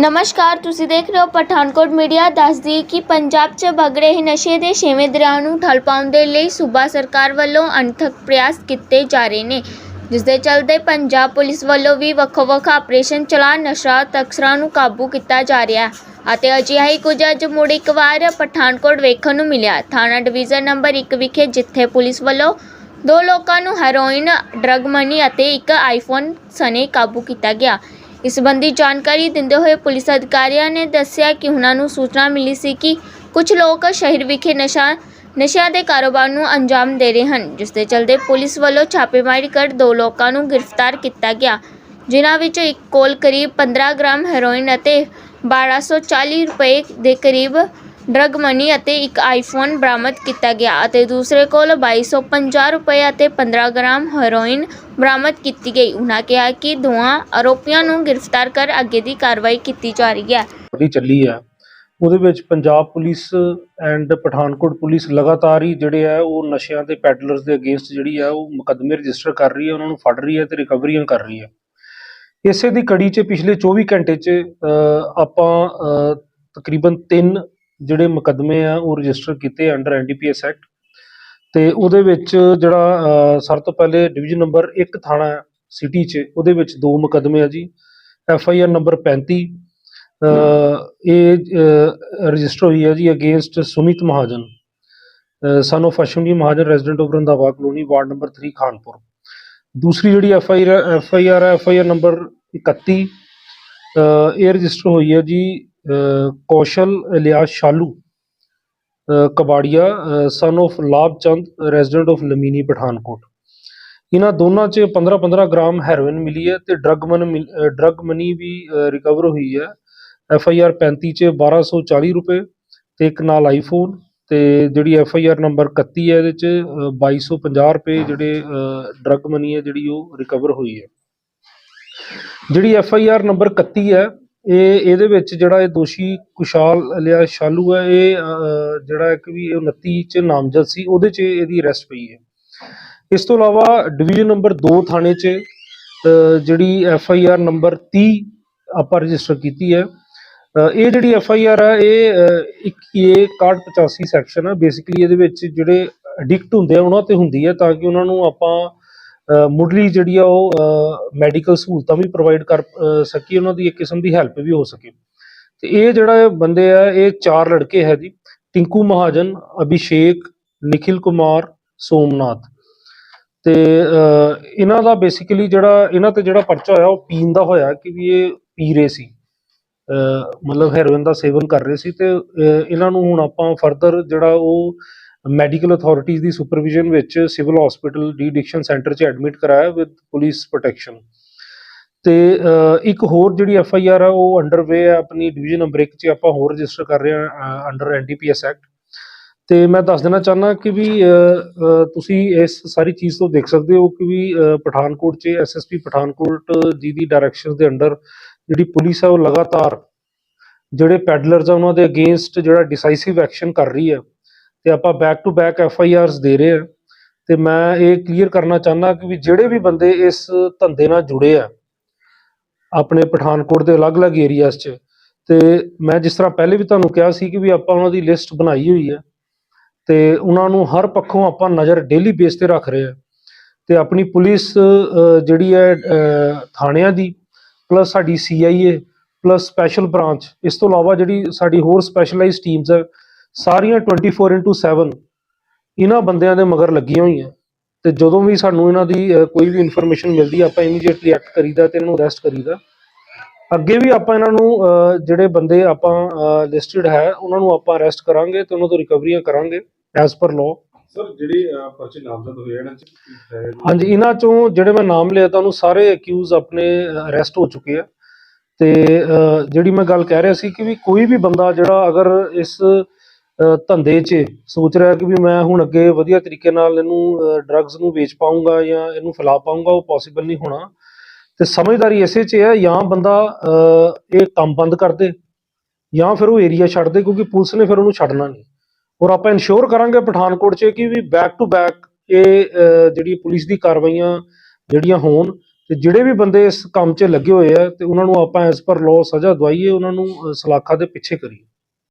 ਨਮਸਕਾਰ, ਤੁਸੀਂ ਦੇਖ ਰਹੇ ਹੋ ਪਠਾਨਕੋਟ ਮੀਡੀਆ। ਦੱਸਦੀ ਕਿ ਪੰਜਾਬ 'ਚ ਵਗ ਰਹੇ ਨਸ਼ੇ ਦੇ ਛੇਵੇਂ ਦਰਿਆ ਨੂੰ ਠੱਲ ਪਾਉਣ ਦੇ ਲਈ ਸੂਬਾ ਸਰਕਾਰ ਵੱਲੋਂ ਅਣਥੱਕ ਪ੍ਰਯਾਸ ਕੀਤੇ ਜਾ ਰਹੇ ਨੇ। ਜਿਸ ਦੇ ਚਲਦੇ ਪੰਜਾਬ ਪੁਲਿਸ ਵੱਲੋਂ ਵੀ ਵੱਖੋ-ਵੱਖ ਆਪਰੇਸ਼ਨ ਚਲਾ ਨਸ਼ਾ ਤਸਕਰਾਂ ਨੂੰ ਕਾਬੂ ਕੀਤਾ ਜਾ ਰਿਹਾ ਹੈ ਅਤੇ ਅਜਿਹਾ ਹੀ ਕੁਝ ਅੱਜ ਮੁੜ ਇੱਕ ਵਾਰ ਪਠਾਨਕੋਟ ਵੇਖਣ ਨੂੰ ਮਿਲਿਆ। ਥਾਣਾ ਡਿਵੀਜ਼ਨ ਨੰਬਰ 1 ਵਿਖੇ ਜਿੱਥੇ ਪੁਲਿਸ ਵੱਲੋਂ ਦੋ ਲੋਕਾਂ ਨੂੰ ਹੈਰੋਇਨ, ਡਰੱਗ ਮਨੀ ਅਤੇ ਇੱਕ ਆਈਫੋਨ ਸਣੇ ਕਾਬੂ ਕੀਤਾ ਗਿਆ। ਇਸ ਸੰਬੰਧੀ ਜਾਣਕਾਰੀ ਦਿੰਦੇ ਹੋਏ ਪੁਲਿਸ ਅਧਿਕਾਰੀਆਂ ਨੇ ਦੱਸਿਆ ਕਿ ਉਹਨਾਂ ਨੂੰ ਸੂਚਨਾ ਮਿਲੀ ਸੀ ਕਿ ਕੁਝ ਲੋਕ ਸ਼ਹਿਰ ਵਿਖੇ ਨਸ਼ਾ, ਨਸ਼ਿਆਂ ਦੇ ਕਾਰੋਬਾਰ ਨੂੰ ਅੰਜਾਮ ਦੇ ਰਹੇ ਹਨ, ਜਿਸ ਦੇ ਚਲਦੇ ਪੁਲਿਸ ਵੱਲੋਂ ਛਾਪੇਮਾਰੀ ਕਰ ਦੋ ਲੋਕਾਂ ਨੂੰ ਗ੍ਰਿਫਤਾਰ ਕੀਤਾ ਗਿਆ, ਜਿਨ੍ਹਾਂ ਵਿੱਚੋਂ ਇੱਕ ਕੋਲ ਕਰੀਬ 15 ਗ੍ਰਾਮ ਹੈਰੋਇਨ ਅਤੇ 1240 ਰੁਪਏ ਦੇ ਕਰੀਬ ਡਰਗ ਮਨੀ ਅਤੇ ਇੱਕ ਆਈਫੋਨ ਬਰਾਮਦ ਕੀਤਾ ਗਿਆ ਅਤੇ ਦੂਸਰੇ ਕੋਲ 2250 ਰੁਪਏ ਅਤੇ 15 ਗ੍ਰਾਮ ਹੈਰੋਇਨ ਬਰਾਮਦ ਕੀਤੀ ਗਈ। ਉਹਨਾਂ ਕਿਹਾ ਕਿ ਦੋਵਾਂ ਆਰੋਪੀਆਂ ਨੂੰ ਗ੍ਰਿਫਤਾਰ ਕਰ ਅੱਗੇ ਦੀ ਕਾਰਵਾਈ ਕੀਤੀ ਜਾ ਰਹੀ ਹੈ। ਬੜੀ ਚੱਲੀ ਆ। ਉਹਦੇ ਵਿੱਚ Punjab police and Pathankot police ਲਗਾਤਾਰ ਹੀ ਜਿਹੜੇ ਆ, ਉਹ ਨਸ਼ਿਆਂ ਦੇ ਪੈਡਲਰਸ ਦੇ ਅਗੇਂਸਟ ਜਿਹੜੀ ਆ, ਉਹ ਮੁਕੱਦਮੇ ਰਜਿਸਟਰ ਕਰ ਰਹੀ ਹੈ ਉਹਨਾਂ ਨੂੰ ਫੜ ਰਹੀ ਹੈ ਤੇ ਰਿਕਵਰੀਆਂ ਕਰ ਰਹੀ ਹੈ ਇਸੇ ਦੀ ਕੜੀ 'ਚ ਪਿਛਲੇ 24 ਘੰਟੇ 'ਚ ਆਪਾਂ ਤਕਰੀਬਨ 3 ਜਿਹੜੇ ਮੁਕੱਦਮੇ ਆ ਉਹ ਰਜਿਸਟਰ ਕੀਤੇ ਅੰਡਰ ਐਨਡੀਪੀਐਸ ਐਕਟ ਤੇ ਉਹਦੇ ਵਿੱਚ ਜਿਹੜਾ ਸਭ ਤੋਂ ਪਹਿਲੇ ਡਿਵੀਜ਼ਨ ਨੰਬਰ 1 ਥਾਣਾ ਸਿਟੀ 'ਚ, ਉਹਦੇ ਵਿੱਚ ਦੋ ਮੁਕੱਦਮੇ ਆ ਜੀ। ਐਫ ਆਈ ਆਰ ਨੰਬਰ 35 ਇਹ ਰਜਿਸਟਰ ਹੋਈ ਹੈ ਜੀ against Sumit Mahajan. Son of Ashwani Mahajan resident of Randhawa colony ward number 3 Khanpur. ਦੂਸਰੀ ਜਿਹੜੀ F I R F I R F I R number 31 ਇਹ ਰਜਿਸਟਰ ਹੋਈ ਹੈ ਜੀ ਅ, Kaushal Ilyas Kabadia son of Labhchand resident of Lamini Pathankot. ਇਹਨਾਂ ਦੋਨਾਂ 'ਚ 15-15 gram heroin ਮਿਲੀ ਹੈ ਤੇ ਡਰੱਗ ਮਨ ਡਰੱਗ ਮਨੀ ਵੀ ਰਿਕਵਰ ਹੋਈ ਹੈ। ਐਫ ਆਈ ਆਰ 35 'ਚ 1240 ਰੁਪਏ ਤੇ ਇੱਕ ਨਾਲ ਆਈਫੋਨ ਤੇ ਜਿਹੜੀ ਐਫ ਆਈ ਆਰ ਨੰਬਰ 31 ਹੈ ਇਹਦੇ 'ਚ ਅ, 2250 ਰੁਪਏ ਜਿਹੜੇ ਡਰੱਗ ਮਨੀ ਹੈ ਜਿਹੜੀ ਉਹ ਰਿਕਵਰ ਹੋਈ ਹੈ। ਜਿਹੜੀ ਐਫ ਆਈ ਆਰ ਨੰਬਰ 31 ਹੈ ਇਹ ਇਹਦੇ ਵਿੱਚ ਜਿਹੜਾ ਇਹ ਦੋਸ਼ੀ ਕੁਸ਼ਾਲ ਲਿਆ ਸ਼ਾਲੂ ਹੈ ਇਹ ਜਿਹੜਾ ਇੱਕ ਵੀ ਇਹ 29 ਚ ਨਾਮਜ਼ਦ ਸੀ ਉਹਦੇ ਚ ਇਹਦੀ ਅਰੈਸਟ ਪਈ ਹੈ। ਇਸ ਤੋਂ ਇਲਾਵਾ ਡਿਵੀਜ਼ਨ ਨੰਬਰ 2 ਥਾਣੇ ਚ ਜਿਹੜੀ ਐਫ ਆਈ ਆਰ ਨੰਬਰ 30 ਆਪਾਂ ਰਜਿਸਟਰ ਕੀਤੀ ਹੈ। ਇਹ ਜਿਹੜੀ ਐਫ ਆਈ ਆਰ ਹੈ ਇਹ ਅ, ਇੱਕ ਇਹ 6185 ਸੈਕਸ਼ਨ ਹੈ। ਬੇਸਿਕਲੀ ਇਹਦੇ ਵਿੱਚ ਜਿਹੜੇ ਐਡਿਕਟ ਹੁੰਦੇ ਆ ਉਹਨਾਂ ਤੇ ਹੁੰਦੀ ਹੈ ਤਾਂ ਕਿ ਉਹਨਾਂ ਨੂੰ ਆਪਾਂ ਮੁੱਢਲੀ ਜਿਹੜੀ ਆ ਉਹ ਮੈਡੀਕਲ ਸਹੂਲਤਾਂ ਵੀ ਪ੍ਰੋਵਾਈਡ ਕਰ ਸਕੀ, ਉਹਨਾਂ ਦੀ ਇੱਕ ਕਿਸਮ ਦੀ ਹੈਲਪ ਵੀ ਹੋ ਸਕੇ। ਤੇ ਇਹ ਜਿਹੜਾ ਬੰਦੇ ਆ, ਇਹ ਚਾਰ ਲੜਕੇ ਹੈ ਜੀ। ਟਿੰਕੂ ਮਹਾਜਨ, ਅਭਿਸ਼ੇਕ ਨਿਖਿਲ ਕੁਮਾਰ, ਸੋਮਨਾਥ। ਤੇ ਇਹਨਾਂ ਦਾ ਬੇਸਿਕਲੀ ਜਿਹੜਾ, ਇਹਨਾਂ ਤੇ ਜਿਹੜਾ ਪਰਚਾ ਹੋਇਆ, ਉਹ ਪੀਣ ਦਾ ਹੋਇਆ ਕਿ ਵੀ ਇਹ ਪੀ ਰਹੇ ਸੀ। ਮਤਲਬ ਹੈਰੋਇਨ ਦਾ ਸੇਵਨ ਕਰ ਰਹੇ ਸੀ ਤੇ ਇਹਨਾਂ ਨੂੰ ਹੁਣ ਆਪਾਂ ਫਰਦਰ ਜਿਹੜਾ ਉਹ ਮੈਡੀਕਲ ਅਥਾਰਟੀਜ਼ ਦੀ ਸੁਪਰਵਿਜ਼ਨ ਵਿੱਚ civil hospital de addiction centre 'ਚ ਐਡਮਿਟ ਕਰਾਇਆ ਵਿਦ ਪੁਲਿਸ ਪ੍ਰੋਟੈਕਸ਼ਨ ਤੇ ਇੱਕ ਹੋਰ ਜਿਹੜੀ ਐਫ ਆਈ ਆਰ ਆ, ਉਹ ਅੰਡਰਵੇ ਆ, ਆਪਣੀ ਡਿਵੀਜ਼ਨ ਨੰਬਰ 1 'ਚ ਆਪਾਂ ਹੋਰ ਰਜਿਸਟਰ ਕਰ ਰਹੇ ਹਾਂ ਅੰਡਰ ਐਨਡੀਪੀਐਸ ਐਕਟ ਤੇ ਮੈਂ ਦੱਸ ਦੇਣਾ ਚਾਹੁੰਦਾ ਕਿ ਵੀ ਤੁਸੀਂ ਇਸ ਸਾਰੀ ਚੀਜ਼ ਤੋਂ ਦੇਖ ਸਕਦੇ ਹੋ ਕਿ ਵੀ ਪਠਾਨਕੋਟ 'ਚ ਐਸਐਸਪੀ ਪਠਾਨਕੋਟ ਜੀ ਦੀ ਡਾਇਰੈਕਸ਼ਨ ਦੇ ਅੰਡਰ ਜਿਹੜੀ ਪੁਲਿਸ ਆ, ਉਹ ਲਗਾਤਾਰ ਜਿਹੜੇ ਪੈਡਲਰਸ ਆ, ਉਹਨਾਂ ਦੇ ਅਗੇਂਸਟ ਜਿਹੜਾ ਡਿਸਾਈਸਿਵ ਐਕਸ਼ਨ ਕਰ ਰਹੀ ਹੈ ਤੇ ਆਪਾਂ back to back F I R's ਦੇ ਰਹੇ ਆ ਤੇ ਮੈਂ ਇਹ ਕਲੀਅਰ ਕਰਨਾ ਚਾਹੁੰਦਾ ਕਿ ਵੀ ਜਿਹੜੇ ਵੀ ਬੰਦੇ ਇਸ ਧੰਦੇ ਨਾਲ ਜੁੜੇ ਆ, ਆਪਣੇ ਪਠਾਨਕੋਟ ਦੇ ਅਲੱਗ-ਅਲੱਗ ਏਰੀਆਜ਼ 'ਚ, ਤੇ ਮੈਂ ਜਿਸ ਤਰ੍ਹਾਂ ਪਹਿਲੇ ਵੀ ਤੁਹਾਨੂੰ ਕਿਹਾ ਸੀ ਕਿ ਵੀ ਆਪਾਂ ਉਹਨਾਂ ਦੀ ਲਿਸਟ ਬਣਾਈ ਹੋਈ ਹੈ ਤੇ ਉਹਨਾਂ ਨੂੰ ਹਰ ਪੱਖੋਂ ਆਪਾਂ ਨਜ਼ਰ ਡੇਲੀ ਬੇਸ ਤੇ ਰੱਖ ਰਹੇ ਆ। ਤੇ ਆਪਣੀ ਪੁਲਿਸ ਜਿਹੜੀ ਹੈ ਥਾਣਿਆਂ ਦੀ ਪਲੱਸ ਸਾਡੀ ਸੀਆਈਏ ਪਲੱਸ ਸਪੈਸ਼ਲ ਬ੍ਰਾਂਚ ਇਸ ਤੋਂ ਇਲਾਵਾ ਜਿਹੜੀ ਸਾਡੀ ਹੋਰ ਸਪੈਸ਼ਲਾਈਜ਼ਡ ਟੀਮਸ ਹੈ ਸਾਰੀਆਂ 24/7 ਇਹਨਾਂ ਬੰਦਿਆਂ ਦੇ ਮਗਰ ਲੱਗੀਆਂ ਹੋਈਆਂ। ਤੇ ਜਦੋਂ ਵੀ ਸਾਨੂੰ ਇਹਨਾਂ ਦੀ ਕੋਈ ਵੀ ਇਨਫੋਰਮੇਸ਼ਨ ਮਿਲਦੀ ਆਪਾਂ ਇਮੀਡੀਏਟਲੀ ਐਕਟ ਕਰੀਦਾ ਤੇ ਇਹਨਾਂ ਨੂੰ ਅਰੈਸਟ ਕਰੀਦਾ। ਅੱਗੇ ਵੀ ਆਪਾਂ ਇਹਨਾਂ ਨੂੰ ਜਿਹੜੇ ਬੰਦੇ ਆਪਾਂ ਲਿਸਟਡ ਹੈ ਉਹਨਾਂ ਨੂੰ ਆਪਾਂ ਅਰੈਸਟ ਕਰਾਂਗੇ ਤੇ ਉਹਨਾਂ ਤੋਂ ਰਿਕਵਰੀਆਂ ਕਰਾਂਗੇ ਐਸ ਪਰ ਲਾਅ ਸਰ ਜਿਹੜੇ ਪਰਚੇ ਨਾਮਜ਼ਦ ਹੋਏ ਇਹਨਾਂ ਚ? ਹਾਂਜੀ ਇਹਨਾਂ ਚੋਂ ਜਿਹੜੇ ਮੈਂ ਨਾਮ ਲਿਆ ਤੁਹਾਨੂੰ ਸਾਰੇ ਅਕਿਊਜ਼ ਆਪਣੇ ਅਰੈਸਟ ਹੋ ਚੁੱਕੇ ਆ। ਤੇ ਜਿਹੜੀ ਮੈਂ ਗੱਲ ਕਹਿ ਰਿਹਾ ਸੀ ਕਿ ਵੀ ਕੋਈ ਵੀ ਬੰਦਾ ਜਿਹੜਾ ਅਗਰ ਇਸ ਧੰਦੇ 'ਚ ਸੋਚ ਰਿਹਾ ਕਿ ਵੀ ਮੈਂ ਹੁਣ ਅੱਗੇ ਵਧੀਆ ਤਰੀਕੇ ਨਾਲ ਇਹਨੂੰ ਡਰੱਗਸ ਨੂੰ ਵੇਚ ਪਾਉਂਗਾ ਜਾਂ ਇਹਨੂੰ ਫੈਲਾ ਪਾਉਂਗਾ ਉਹ ਪੋਸੀਬਲ ਨਹੀਂ ਹੋਣਾ। ਤੇ ਸਮਝਦਾਰੀ ਇਸੇ 'ਚ ਹੈ ਜਾਂ ਬੰਦਾ ਇਹ ਕੰਮ ਬੰਦ ਕਰ ਦੇ, ਜਾਂ ਫਿਰ ਉਹ ਏਰੀਆ ਛੱਡ ਦੇ, ਕਿਉਂਕਿ ਪੁਲਿਸ ਨੇ ਫਿਰ ਉਹਨੂੰ ਛੱਡਣਾ ਨਹੀਂ। ਔਰ ਆਪਾਂ ਇਨਸ਼ੋਰ ਕਰਾਂਗੇ ਪਠਾਨਕੋਟ 'ਚ ਕਿ ਵੀ ਬੈਕ ਟੂ ਬੈਕ ਇਹ ਜਿਹੜੀ ਪੁਲਿਸ ਦੀ ਕਾਰਵਾਈਆਂ ਜਿਹੜੀਆਂ ਹੋਣ, ਤੇ ਜਿਹੜੇ ਵੀ ਬੰਦੇ ਇਸ ਕੰਮ 'ਚ ਲੱਗੇ ਹੋਏ ਆ, ਤੇ ਉਹਨਾਂ ਨੂੰ ਆਪਾਂ ਐਸ ਪਰ ਲਾਅ ਸਜ਼ਾ ਦਵਾਈਏ, ਉਹਨਾਂ ਨੂੰ ਸਲਾਖਾਂ ਦੇ ਪਿੱਛੇ ਕਰੀਏ।